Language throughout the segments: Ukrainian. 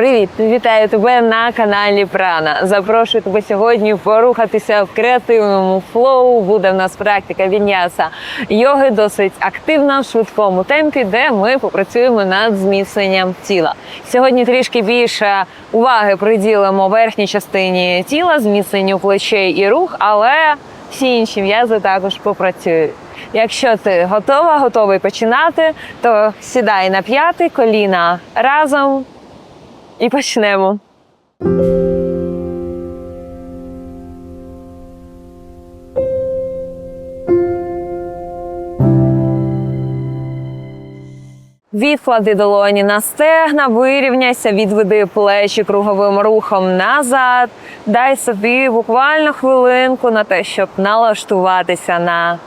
Привіт! Вітаю тебе на каналі Прана. Запрошую тебе сьогодні порухатися в креативному флоу. Буде в нас практика віньяса йоги, досить активна в швидкому темпі, де ми попрацюємо над зміцненням тіла. Сьогодні трішки більше уваги приділимо верхній частині тіла, зміцненню плечей і рух, але всі інші м'язи також попрацюють. Якщо ти готова, готовий починати, то сідай на п'яти коліна разом і почнемо. Відклади долоні на стегна, вирівняйся, відведи плечі круговим рухом назад. Дай собі буквально хвилинку на те, щоб налаштуватися на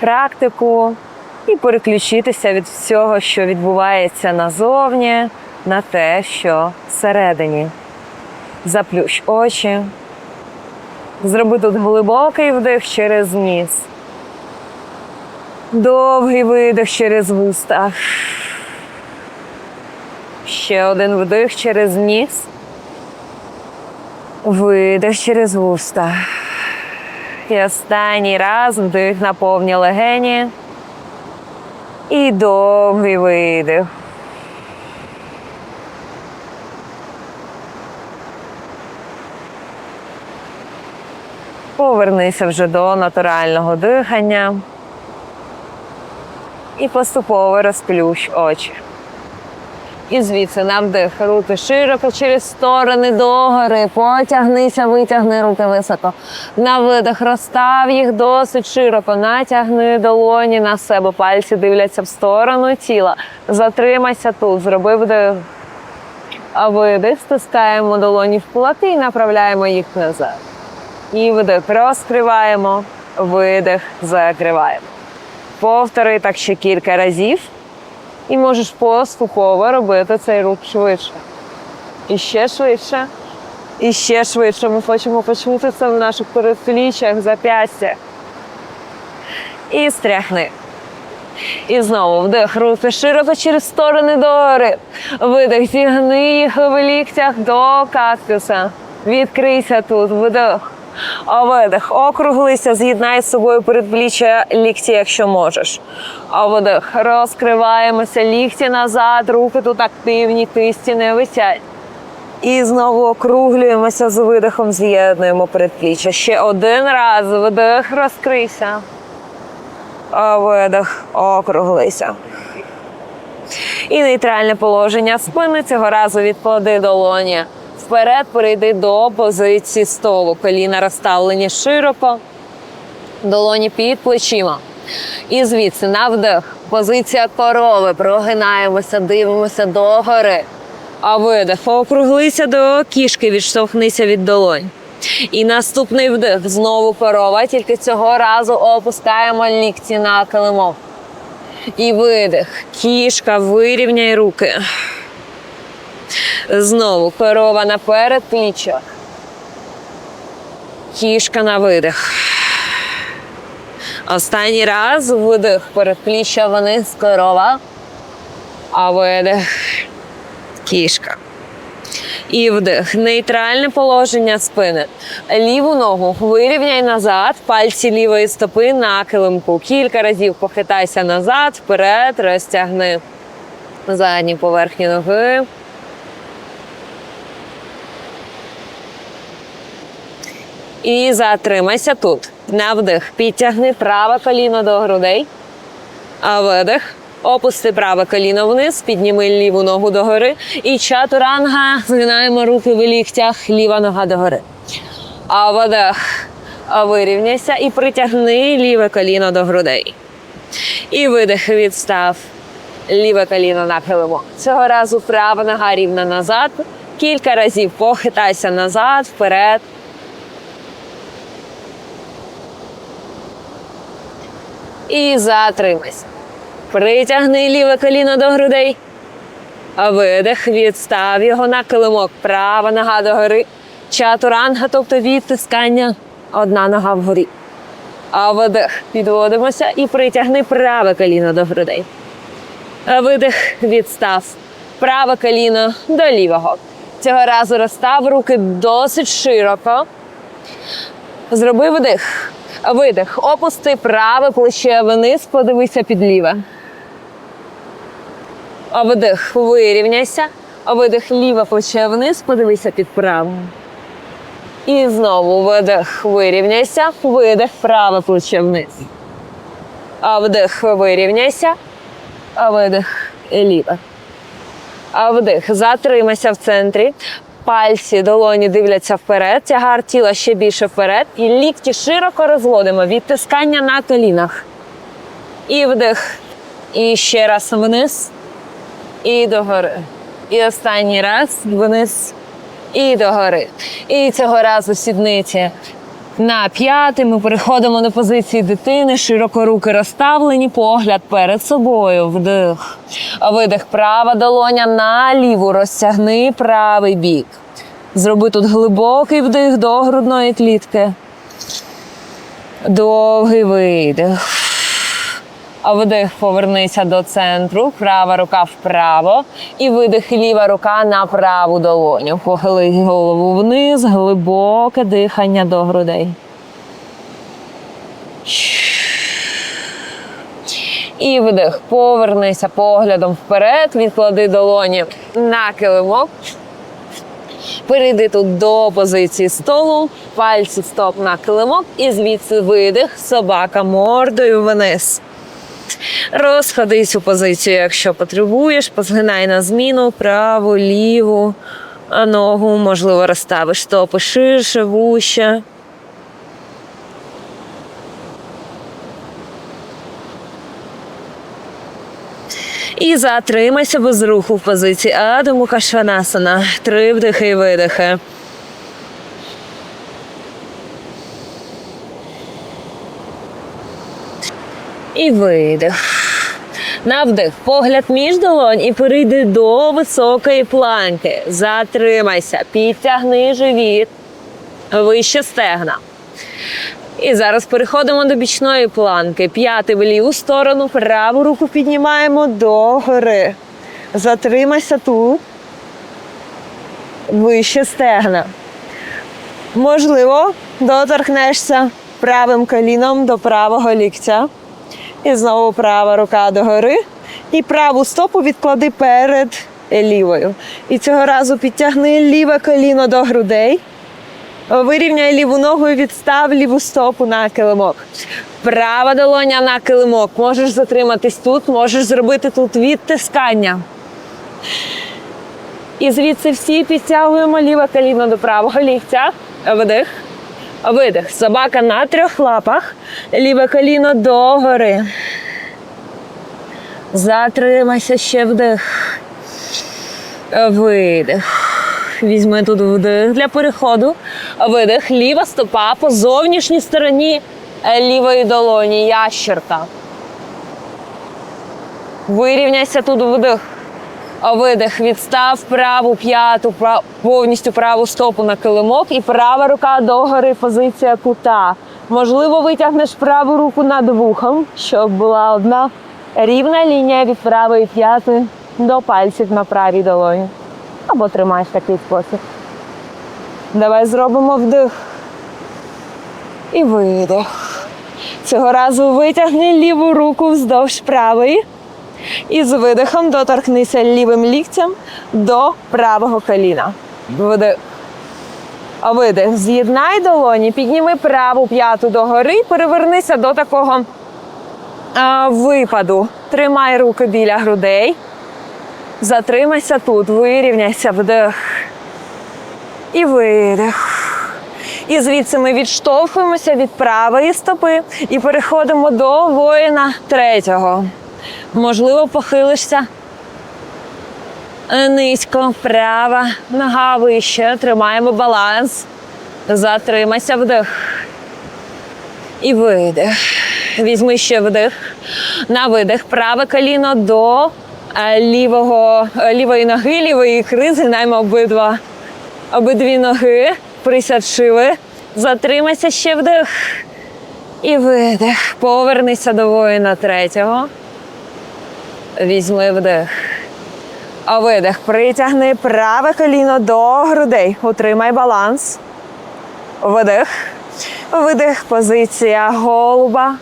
практику і переключитися від всього, що відбувається назовні, на те, що всередині. Заплющ очі. Зроби тут глибокий вдих через ніс. Довгий видих через вуста. Ще один вдих через ніс. Видих через вуста. І останній раз вдих на повні легені. І довгий видих. Повернися вже до натурального дихання. І поступово розплющ очі. І звідси на вдих руки широко через сторони догори. Потягнися, витягни руки високо. На видих розстав їх досить широко. Натягни долоні на себе. Пальці дивляться в сторону тіла. Затримайся тут. Зроби вдих. А видих стискаємо долоні в кулаки і направляємо їх назад. І вдих розкриваємо, видих, закриваємо. Повтори так ще кілька разів. І можеш поступово робити цей рух швидше. І ще швидше. І ще швидше. Ми хочемо почути це в наших передпліччях, зап'ястях. І стряхни. І знову вдих, руки широко через сторони догори. Видих, зігни їх в ліктях до кактуса. Відкрийся тут, вдих. А видих, округлися, з'єднай з собою передпліччя лікті, якщо можеш. А видих, розкриваємося, лікті назад, руки тут активні, кисті не висять. І знову округлюємося з видихом, з'єднуємо передпліччя. Ще один раз. Вдих, розкрийся. А видих, округлися. І нейтральне положення спини цього разу відклади долоні. Вперед перейди до позиції столу. Коліна розставлені широко, долоні під плечима. І звідси на вдих. Позиція корови. Прогинаємося, дивимося догори. А видих. Округлися до кішки, відштовхнися від долонь. І наступний вдих. Знову корова. Тільки цього разу опускаємо лікті на килимок. І видих. Кішка, вирівняй руки. Знову корова на передпліччях. Кішка на видих. Останній раз видих передпліччя вниз корова. А видих кішка. І вдих. Нейтральне положення спини. Ліву ногу вирівняй назад, пальці лівої стопи на килимку. Кілька разів похитайся назад, вперед, розтягни задні поверхні ноги. І затримайся тут. На вдих. Підтягни праве коліно до грудей. А видих. Опусти праве коліно вниз, підніми ліву ногу догори. І чатуранга. Згинаємо руки в ліктях, ліва нога догори. А видих. Вирівняйся і притягни ліве коліно до грудей. І видих відстав. Ліве коліно на килимок. Цього разу права нога рівна назад. Кілька разів похитайся назад, вперед. І затримайся. Притягни ліве коліно до грудей. Видих, відстав його на килимок. Права нога догори. Чатуранга, тобто відтискання. Одна нога вгорі. А видих. Підводимося і притягни праве коліно до грудей. Видих, відстав. Праве коліно до лівого. Цього разу розстав руки досить широко. Зроби вдих. Видих. Опусти праве плече вниз, подивися під ліве. Вдих. Вирівняйся. Видих ліве плече вниз, подивися під праве. І знову видих. Вирівняйся. Видих. Праве плече вниз. Вдих. Вирівняйся. Видих. Ліве. Вдих. Затримайся в центрі. Пальці, долоні дивляться вперед, тягар тіла ще більше вперед. І лікті широко розводимо. Відтискання на колінах. І вдих. І ще раз вниз. І догори. І останній раз вниз. І догори. І цього разу сідниці на п'яти. Ми переходимо на позиції дитини, широко руки розставлені, погляд перед собою. Вдих. Видих. Права долоня на ліву. Розтягни правий бік. Зроби тут глибокий вдих до грудної клітки. Довгий видих. А вдих повернися до центру, права рука вправо. І видих ліва рука на праву долоню. Похили голову вниз, глибоке дихання до грудей. І вдих. Повернися поглядом вперед, відклади долоні на килимок. Перейди тут до позиції столу, пальці стоп на килимок і звідси видих, собака мордою вниз. Розходись у позицію, якщо потребуєш, позгинай на зміну праву, ліву а ногу, можливо, розставиш стопи ширше, вуще. І затримайся без руху в позиції Адаму Кашванасана. Три вдихи і видихи. І видих. На вдих. Погляд між долонь і перейди до високої планки. Затримайся. Підтягни живіт. Вище стегна. І зараз переходимо до бічної планки. П'яти в ліву сторону, праву руку піднімаємо догори. Затримайся тут. Вище стегна. Можливо, доторкнешся правим коліном до правого ліктя. І знову права рука догори. І праву стопу відклади перед лівою. І цього разу підтягни ліве коліно до грудей. Вирівняй ліву ногу і відстав ліву стопу на килимок. Права долоня на килимок. Можеш затриматись тут, можеш зробити тут відтискання. І звідси всі підтягуємо ліве коліно до правого ліктя. Вдих. Видих. Собака на трьох лапах. Ліве коліно догори. Затримайся ще вдих. Видих. Візьми тут вдих для переходу. Видих. Ліва стопа по зовнішній стороні лівої долоні. Ящерка. Вирівняйся тут вдих. Видих. Відстав праву п'яту, повністю праву стопу на килимок і права рука догори, позиція кута. Можливо, витягнеш праву руку над вухом, щоб була одна рівна лінія від правої п'яти до пальців на правій долоні. Або тримаєш такий спосіб. Давай зробимо вдих. І видих. Цього разу витягни ліву руку вздовж правої. І з видихом доторкнися лівим ліктем до правого коліна. Вдих. А видих. З'єднай долоні, підніми праву п'яту догори, перевернися до такого а, випаду. Тримай руки біля грудей. Затримайся тут, вирівняйся, вдих. І видих. І звідси ми відштовхуємося від правої стопи і переходимо до воїна третього. Можливо, похилишся низько, права, нога вище. Тримаємо баланс. Затримайся вдих. І видих. Візьми ще вдих. На видих. Праве коліно до е, лівого, е, лівої ноги, лівої ікри. Згинаємо обидва, обидві ноги. Присядь шиви. Затримайся ще вдих. І видих. Повернися до воїна третього. Візьми вдих. А видих. Притягни праве коліно до грудей. Утримай баланс. Видих. Видих. Позиція голуба.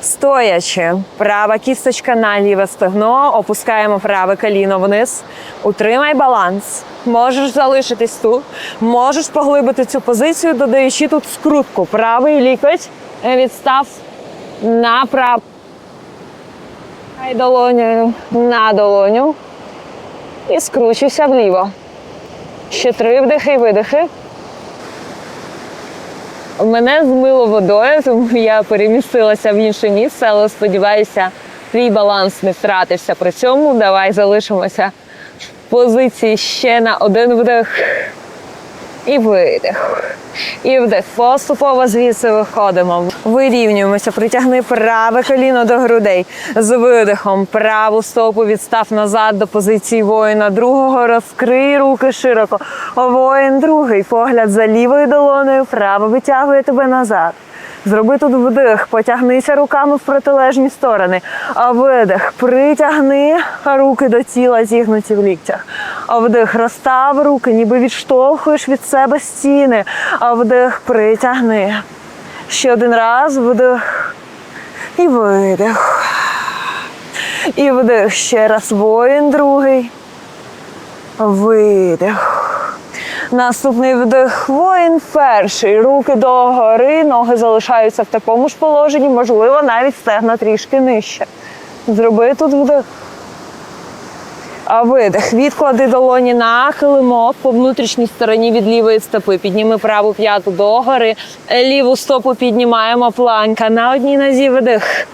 Стоячи. Права кісточка на ліве стегно. Опускаємо праве коліно вниз. Утримай баланс. Можеш залишитись тут. Можеш поглибити цю позицію, додаючи тут скрутку. Правий лікоть відстав направо. Хай долонею на долоню. І скручуйся вліво. Ще три вдихи і видихи. Мене змило водою, тому я перемістилася в інше місце, але сподіваюся, твій баланс не втратився при цьому. Давай залишимося в позиції ще на один вдих. І видих. І вдих. Поступово звідси виходимо. Вирівнюємося. Притягни праве коліно до грудей. З видихом праву стопу відстав назад до позиції воїна другого. Розкрий руки широко. Воїн другий. Погляд за лівою долоною. Право витягує тебе назад. Зроби тут вдих, потягнися руками в протилежні сторони. А видих, притягни руки до тіла, зігнуті в ліктях. Вдих, розстав руки, ніби відштовхуєш від себе стіни. А вдих, притягни. Ще один раз вдих і видих. І вдих ще раз воїн другий. Видих. Наступний вдих воїн перший. Руки догори, ноги залишаються в такому ж положенні, можливо, навіть стегна трішки нижче. Зроби тут вдих. Видих. Відклади долоні на килимок по внутрішній стороні від лівої стопи. Підніми праву п'яту догори. Ліву стопу піднімаємо планка. На одній нозі видих.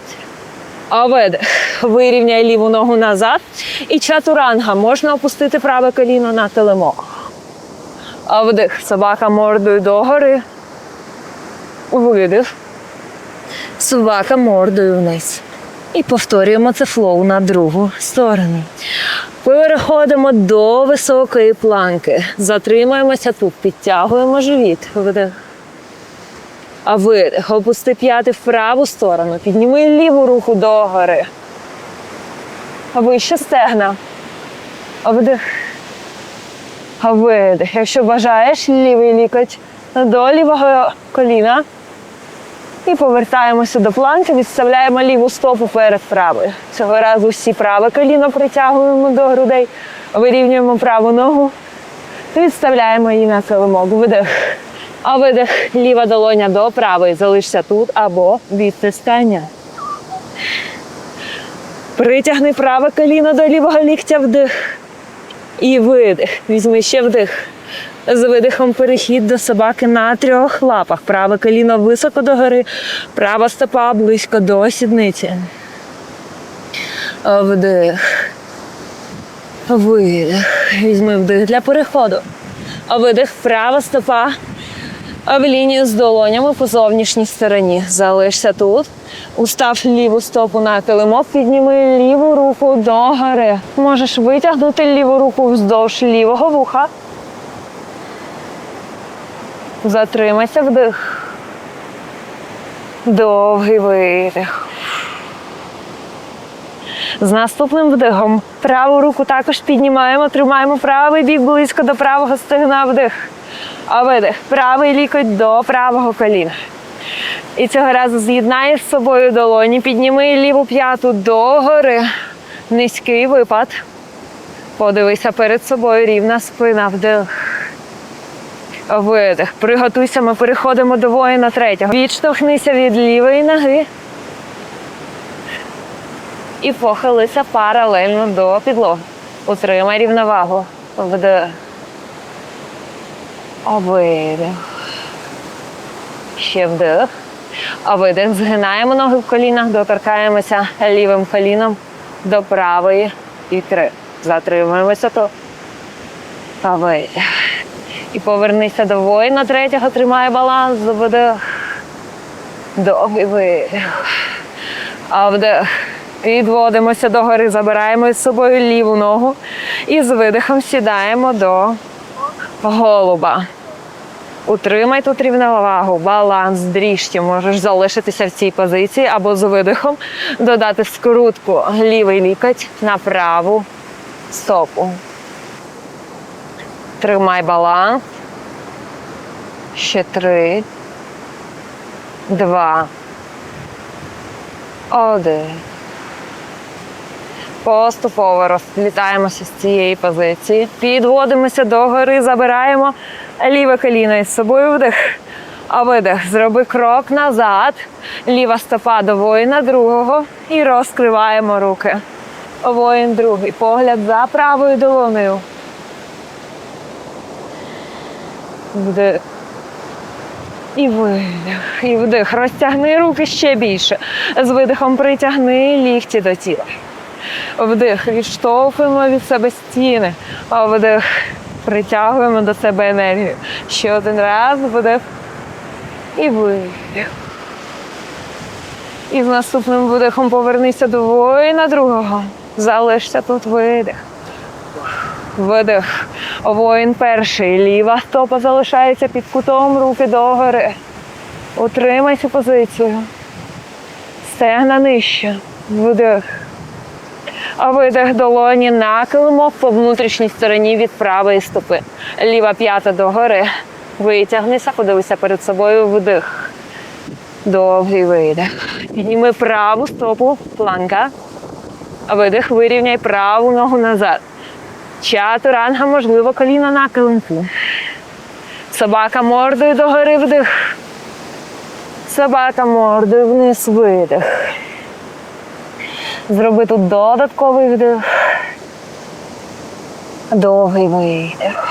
Видих. Вирівняй ліву ногу назад. І чатуранга. Можна опустити праве коліно на килимок. Вдих. Собака мордою догори. Видих. Собака мордою вниз. І повторюємо це флоу на другу сторону. Переходимо до високої планки. Затримаємося тут, підтягуємо живіт. А видих. Опусти п'яти в праву сторону. Підніми ліву руку догори. А вище стегна. А вдих. А видих. Якщо бажаєш, лівий лікоть до лівого коліна. І повертаємося до планки, відставляємо ліву стопу перед правою. Цього разу всі праве коліно притягуємо до грудей, вирівнюємо праву ногу, відставляємо її на килимок. Видих. А видих, ліва долоня до правої. Залишся тут або відтискання. Притягни праве коліно до лівого ліктя вдих. І видих. Візьми ще вдих. З видихом перехід до собаки на трьох лапах. Праве коліно високо догори, права стопа близько до сідниці. Вдих. Видих. Візьми вдих для переходу. Видих, права стопа в лінію з долонями по зовнішній стороні. Залишся тут. Устав ліву стопу на килимок, підніми ліву руку догори. Можеш витягнути ліву руку вздовж лівого вуха. Затримайся вдих. Довгий видих. З наступним вдихом праву руку також піднімаємо, тримаємо правий бік близько до правого стегна вдих. А видих. Правий лікоть до правого коліна. І цього разу з'єднай з собою долоні, підніми ліву п'яту догори. Низький випад. Подивися перед собою рівна спина вдих. Видих. Приготуйся, ми переходимо до воїна третього. Відштовхнися від лівої ноги. І похилися паралельно до підлоги. Утримай рівновагу. Вдих. Видих. Ще вдих. А видих. Згинаємо ноги в колінах, доторкаємося лівим коліном до правої ікри. Затримуємося тут. А видих. І повернися до воїна третього, тримай баланс, вдих. Довгий видих. А вдих. Відводимося догори, забираємо з собою ліву ногу і з видихом сідаємо до голуба. Утримай тут рівновагу, баланс, дріжті. Можеш залишитися в цій позиції або з видихом додати скрутку лівий лікоть на праву стопу. Тримай баланс. Ще три. Два. Один. Поступово розплітаємося з цієї позиції. Підводимося догори, забираємо ліве коліно із собою вдих. А видих. Зроби крок назад. Ліва стопа до воїна другого. І розкриваємо руки. Воїн другий. Погляд за правою долонею. Вдих. І видих. І вдих. Розтягни руки ще більше. З видихом притягни лікті до тіла. Вдих. Відштовхуємо від себе стіни. А вдих. Притягуємо до себе енергію. Ще один раз. Вдих. І видих. І з наступним видихом повернися до воїна другого. Залишся тут видих. Видих. Воїн перший. Ліва стопа залишається під кутом руки догори. Утримай цю позицію. Стегна нижче. Вдих. А видих долоні на килимок по внутрішній стороні від правої стопи. Ліва п'ята догори. Витягнися, подивися перед собою вдих. Довгий видих. Підніми праву стопу, планка. Видих, вирівняй праву ногу назад. Чатуранга, можливо, коліна на килимку. Собака мордою догори вдих. Собака мордою вниз видих. Зроби тут додатковий вдих. Довгий видих.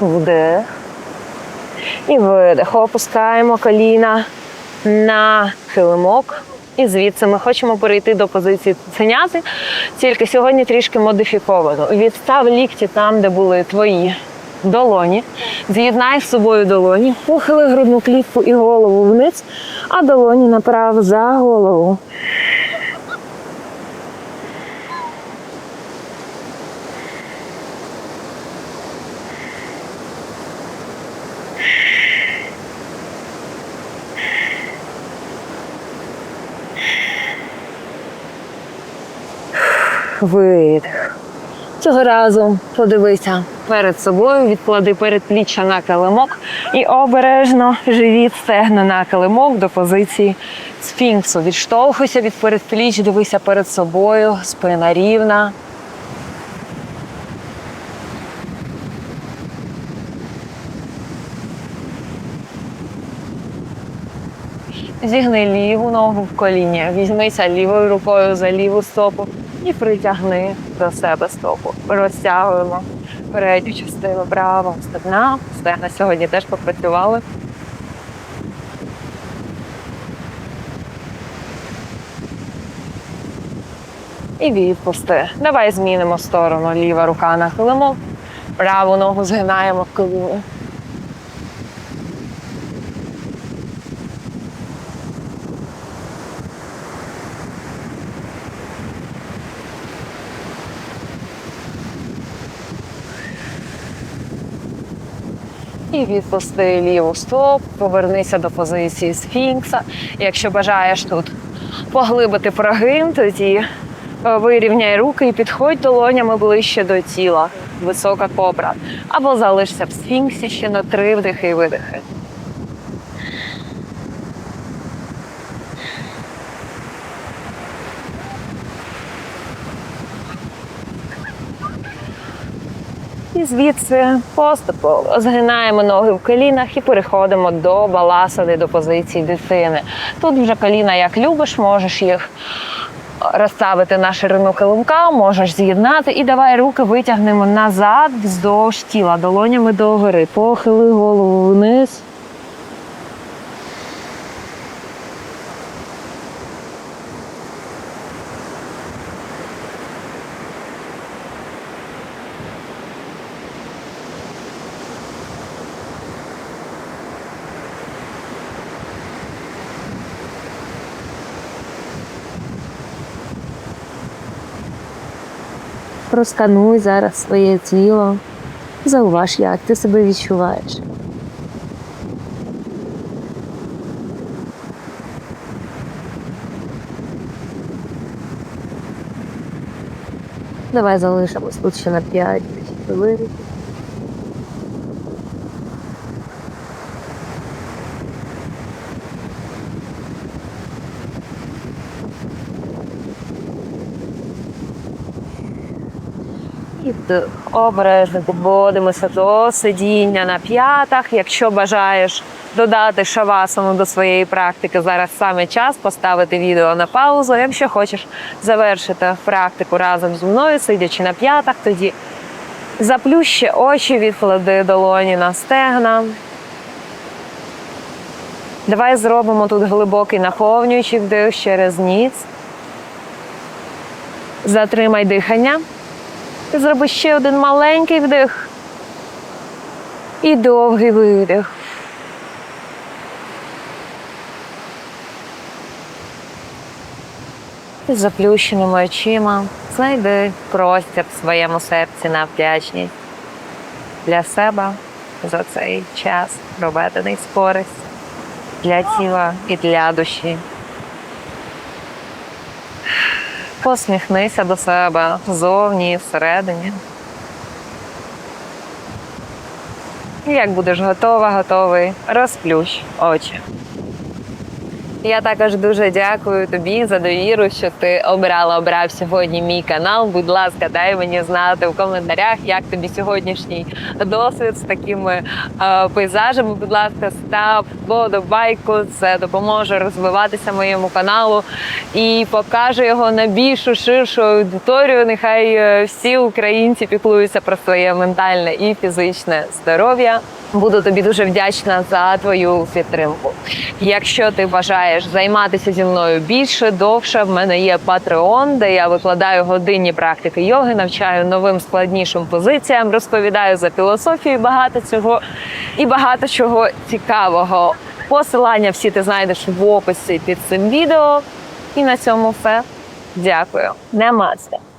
Вдих. І видих. Опускаємо коліна на килимок. І звідси ми хочемо перейти до позиції ценяти, тільки сьогодні трішки модифіковано. Відстав лікті там, де були твої долоні. З'єднай з собою долоні, похили грудну клітку і голову вниз, а долоні направ за голову. Видих. Цього разу подивися перед собою, відклади передпліччя на килимок і обережно живіт стегна на килимок до позиції сфінксу. Відштовхуйся від передпліч, дивися перед собою, спина рівна. Зігни ліву ногу в коліні, візьмися лівою рукою за ліву стопу і притягни до себе стопу. Розтягуємо передню частину правого стегна. Стегна сьогодні теж попрацювали. І відпусти. Давай змінимо сторону. Ліва рука на килимок, праву ногу згинаємо в коліні. Відпусти ліву стоп, повернися до позиції сфінкса. Якщо бажаєш тут поглибити прогин, тоді е, вирівняй руки і підходь долонями ближче до тіла. Висока кобра. Або залишся в сфінксі ще на три вдихи і видихи. І звідси поступово згинаємо ноги в колінах і переходимо до баласади, до позиції дитини. Тут вже коліна як любиш, можеш їх розставити на ширину килимка, можеш з'єднати. І давай руки витягнемо назад вздовж тіла, долонями догори. Похили голову вниз. Проскануй зараз своє тіло. Зауваж, як ти себе відчуваєш. Давай залишимось тут ще на 5 хвилин. Обережно підводимося до сидіння на п'ятах. Якщо бажаєш додати шавасану до своєї практики, зараз саме час поставити відео на паузу. Якщо хочеш завершити практику разом зі мною, сидячи на п'ятах, тоді заплющи очі, відклади долоні на стегна. Давай зробимо тут глибокий наповнюючий вдих через ніс. Затримай дихання. І зроби ще один маленький вдих. І довгий видих. І заплющеними очима знайди простір в своєму серці на вдячність для себе за цей час, проведений з користь для тіла і для душі. Посміхнися до себе зовні і всередині. Як будеш готова, готовий, розплющ очі. Я також дуже дякую тобі за довіру, що ти обрала, обрав сьогодні мій канал. Будь ласка, дай мені знати в коментарях, як тобі сьогоднішній досвід з такими е, пейзажами. Будь ласка, став вподобайку. Це допоможе розвиватися моєму каналу і покаже його на більшу ширшу аудиторію. Нехай е, всі українці піклуються про своє ментальне і фізичне здоров'я. Буду тобі дуже вдячна за твою підтримку. Якщо ти бажаєш займатися зі мною більше, довше, в мене є Patreon, де я викладаю годинні практики йоги, навчаю новим складнішим позиціям, розповідаю за філософію, багато цього і багато чого цікавого. Посилання всі ти знайдеш в описі під цим відео. І на цьому все. Дякую. Намасте.